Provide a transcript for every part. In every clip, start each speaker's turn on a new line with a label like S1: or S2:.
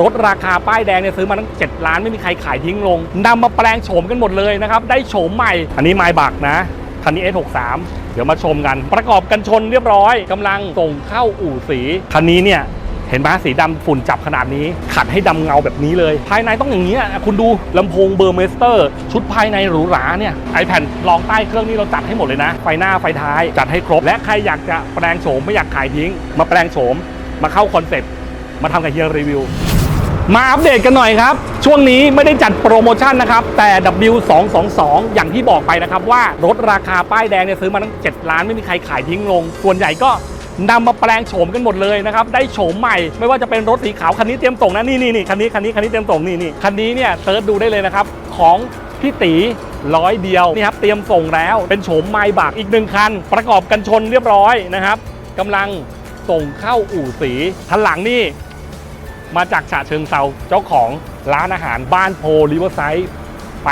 S1: รถราคาป้ายแดงเนี่ยซื้อมาตั้ง 7 ล้านไม่มีใครขายทิ้งลงนำมาแปลงโฉมกันหมดเลยนะครับ ได้โฉมใหม่ อันนี้ไม้บักนะคันนี้ S63 เดี๋ยวมาชมกัน ประกอบกันชนเรียบร้อยกำลังส่งเข้าอู่สีคันนี้เนี่ยเห็นไหมสีดำฝุ่นจับขนาดนี้ ขัดให้ดำเงาแบบนี้เลย ภายในต้องอย่างนี้คุณดูลำโพงเบอร์เมสเตอร์ ชุดภายในหรูหราเนี่ยไอแผ่นรองใต้เครื่องนี้เราจัดให้หมดเลยนะ ไฟหน้าไฟท้ายจัดให้ครบ และใครอยากจะแปลงโฉมไม่อยากขายทิ้ง มาแปลงโฉม มาเข้าคอนเซ็ปต์มาทำกับเฮียรีวิว มาอัปเดตกันหน่อยครับ ช่วงนี้ไม่ได้จัดโปรโมชั่นนะครับ แต่ W222 อย่างที่บอกไปนะครับ ว่ารถราคาป้ายแดงเนี่ยซื้อมาตั้ง 7 ล้านไม่มีใครขายทิ้งลง ส่วนใหญ่ก็นำมาแปลงโฉมกันหมดเลยนะครับ ได้โฉมใหม่ไม่ว่าจะเป็นรถสีขาวคันนี้เตรียมส่งนะนี่นี่นี่คันนี้คันนี้คันนี้เตรียมส่งนี่นี่คันนี้เนี่ยเซิร์ชดูได้เลยนะครับของพี่ตีร้อยเดียวนี่ครับเตรียมส่งแล้วเป็นโฉมไม้บักอีกหนึ่งคัน ประกอบกันชนเรียบร้อยนะครับกำลังส่งเข้าอู่สีทันหลังนี่ มาจากฉะเชิงเซาเจ้าของร้านอาหารบ้านโพลิเวอร์ไซด์ไป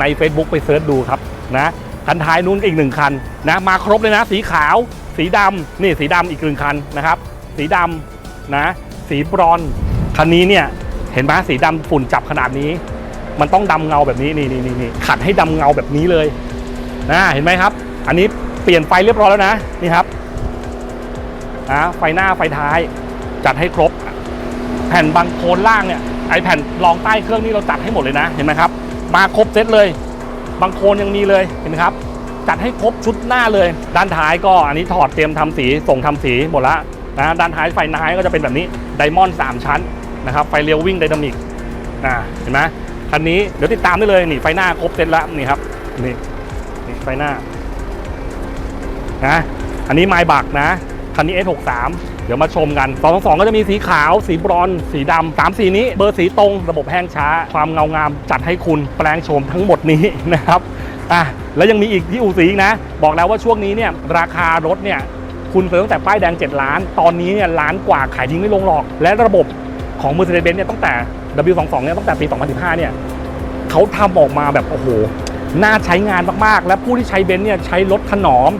S1: ใน Facebook ไปเซิร์ชดูครับนะคันท้ายนู้นอีกหนึ่งคันนะมาครบเลยนะ สีขาว สีดำนี่สีดำอีกหนึ่งคันนะครับ สีดำนะสีบรอนคันนี้เนี่ยเห็นไหมสีดำฝุ่นจับขนาดนี้ มันต้องดำเงาแบบนี้นี่นี่นี่นี่ขัดให้ดำเงาแบบนี้เลยนะเห็นไหมครับ อันนี้เปลี่ยนไฟเรียบร้อยแล้วนะนี่ครับนะไฟหน้าไฟท้ายจัดให้ครบ แผ่นบางโคนล่างเนี่ยไอแผ่นรองใต้เครื่องนี่เราจัดให้หมดเลยนะเห็นไหมครับ มาครบเซตเลย บางโคนยังมีเลยเห็นไหมครับ จัดให้ครบชุดหน้าเลย ด้านท้ายก็อันนี้ถอดเตรียมทำสีส่งทำสีหมดละนะด้านท้ายไฟท้ายก็จะเป็นแบบนี้ไดมอนด์สามชั้นนะครับไฟเลี้ยววิ่งไดนามิกนะเห็นไหมคันนี้เดี๋ยวติดตามได้เลยนี่ไฟหน้าครบเซตแล้วนี่ครับนี่นี่ไฟหน้านะอันนี้ไม้บักนะคันนี้ S63 เดี๋ยวมาชมกัน 222 ก็จะมีสีขาว สีบรอนซ์สีดำสามสีนี้ เบอร์สีตรง ระบบแห้งช้า ความเงางาม จัดให้คุณแปลงโฉมทั้งหมดนี้นะครับอะแล้วยังมีอีกที่อู่สีอีกนะ บอกแล้วว่าช่วงนี้เนี่ยราคารถเนี่ยคุณซื้อตั้งแต่ป้ายแดง 7 ล้าน ตอนนี้เนี่ยล้านกว่าขายทิ้งไม่ลงหรอก และระบบของ Mercedes-Benz เนี่ยตั้งแต่ W22 เนี่ยตั้งแต่ปี 2015 เนี่ยเขาทำออกมาแบบโอ้โหน่าใช้งานมากๆ และผู้ที่ใช้เบนซ์เนี่ยใช้รถถนอม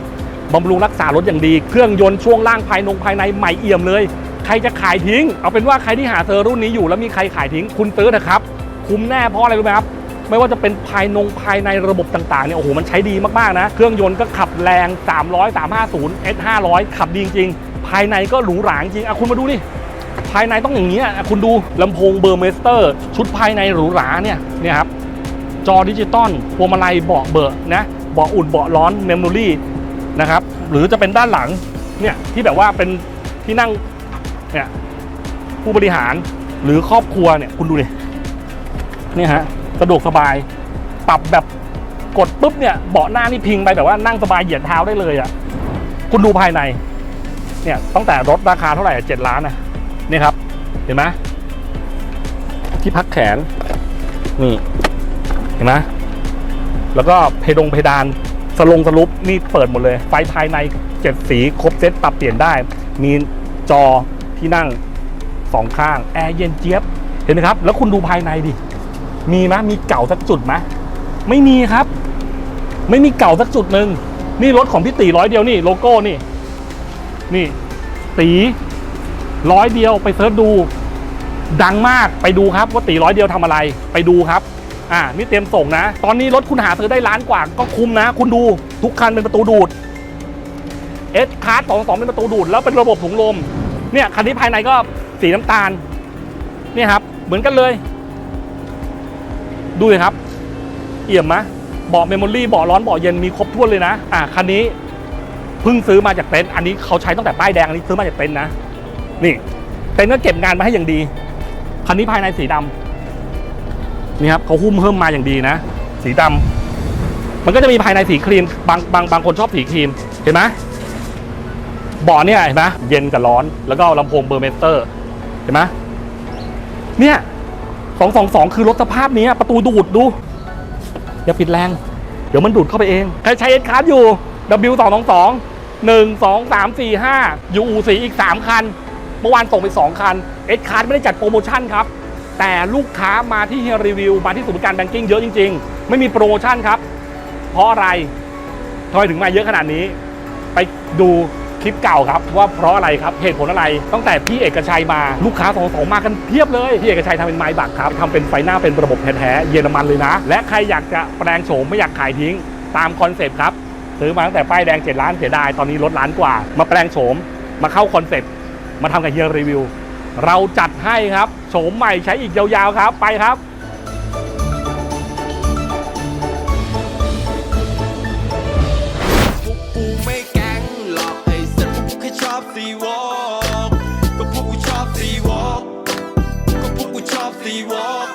S1: บำรุงรักษารถอย่างดี เครื่องยนต์ช่วงล่างภายนงภายในใหม่เอี่ยมเลย ใครจะขายทิ้ง เอาเป็นว่าใครที่หาเซอร์รุ่นนี้อยู่แล้วมีใครขายทิ้ง คุณซื้อนะครับ คุ้มแน่เพราะอะไรรู้ไหมครับไม่ว่าจะเป็นภายนงภายในระบบต่างๆเนี่ยโอ้โหมันใช้ดีมากๆนะ เครื่องยนต์ก็ขับแรง 300 350 S 500ขับดีจริงๆภายในก็หรูหราจริงอะคุณมาดูดิภายในต้องอย่างนี้อะคุณดูลำโพงเบอร์เมสเตอร์ ชุดภายในหรูหราเนี่ยเนี่ยครับจอดิจิตอลพวงมาลัยเบาะเบอะนะเบาะอุ่นเบาะร้อนเมมโมรี่ นะครับ หรือจะเป็นด้านหลังเนี่ยที่แบบว่าเป็นที่นั่งเนี่ยผู้บริหารหรือครอบครัวเนี่ยคุณดูดิเนี่ยฮะสะดวกสบาย ปรับแบบกดปุ๊บเนี่ยเบาะหน้านี่พิงไปแบบว่านั่งสบายเหยียดเท้าได้เลยอะ่ะคุณดูภายใน เนี่ยตั้งแต่รถราคาเท่าไหร่เจ็ดล้านนะนี่ครับ เห็นไหมที่พักแขนนี่เห็นไหมแล้วก็เพดงเพดาน สลงสลุปนี่เปิดหมดเลย ไฟภายในเจ็ดสีครบเซตปรับเปลี่ยนได้ มีจอที่นั่งสองข้างแอร์เย็นเจี๊ยบเห็นไหมครับ แล้วคุณดูภายในดิ มีไหมมีเก่าสักจุดไหมไม่มีครับ ไม่มีเก่าสักจุดหนึ่งนี่รถของพี่ตีร้อยเดียวนี่โลโก้นี่ นี่ ตีร้อยเดียวไปเสิร์ชดู ดังมากไปดูครับว่าตีร้อยเดียวทำอะไร ไปดูครับ อ่านี่เตรียมส่งนะ ตอนนี้รถคุณหาซื้อได้ล้านกว่าก็คุ้มนะ คุณดูทุกคันเป็นประตูดูด S คาร์ดสองสองเป็นประตูดูด แล้วเป็นระบบถุงลม เนี่ยคันนี้ภายในก็สีน้ำตาล เนี่ยครับ เหมือนกันเลย ดูเลยครับ เอี่ยมไหมเบาะเมมโมรี่เบาะร้อนเบาะเย็นมีครบถ้วนเลยนะ อ่าคันนี้เพิ่งซื้อมาจากเต็นท์อันนี้เขาใช้ตั้งแต่ป้ายแดงอันนี้ซื้อมาจากเต็นท์นะ นี่ เต็นท์ก็เก็บงานมาให้อย่างดี คันนี้ภายในสีดำ นี่ครับเขาหุ้มเพิ่มมาอย่างดีนะ สีดำมันก็จะมีภายในสีครีมบางบางบางคนชอบสีครีมเห็นไหมบาะเนี่ยเห็นไหมเย็นกับร้อนแล้วก็ลำโพงเบอร์เมสเตอร์เห็นไหมเนี่ยสองสองสองคือรถสภาพนี้ประตูดูดดู อย่าปิดแรง เดี๋ยวมันดูดเข้าไปเอง ใครใช้เอสคาร์ดอยู่ W 2 2 2 1 2 3 4 5อยู่อู่สีอีก 3 คัน เมื่อวานส่งไป 2 คันเอสคาร์ดไม่ได้จัดโปรโมชั่นครับ แต่ลูกค้ามาที่เฮียรีวิวมาที่ศูนย์บริการแบงกิ้งเยอะจริง ๆ ไม่มีโปรโมชั่นครับ เพราะอะไรทำไมถึงมาเยอะขนาดนี้ ไปดูคลิปลิปเก่าครับว่าเพราะอะไรครับเหตุผลอะไร ตั้งแต่พี่เอกชัยมาลูกค้าสองสองมากันเพียบเลย พี่เอกชัยทำเป็นไม้บักครับทำเป็นไฟหน้าเป็นระบบแท้ๆเยอรมันเลยนะ และใครอยากจะแปลงโฉมไม่อยากขายทิ้งตามคอนเซปต์ครับซื้อมาตั้งแต่ป้ายแดง 7 ล้านเสียดาย ตอนนี้ลดล้านกว่า มาแปลงโฉม มาเข้าคอนเซปต์ มาทำกับเฮียรีวิว เราจัดให้ครับโฉมใหม่ใช้อีกยาวๆครับไปครับ
S2: กูไม่แก๊งหรอกไอ้สัตว์กูแค่ชอบซีวอล์กก็พวกกูชอบซีวอล์กก็พวกกูชอบซีวอล์ก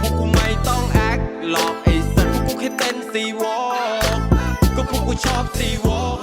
S2: พวกกูไม่ต้องแอคหรอกไอ้สัตว์พวกกูแค่เต้นซีวอล์กก็พวกกูชอบซีวอล์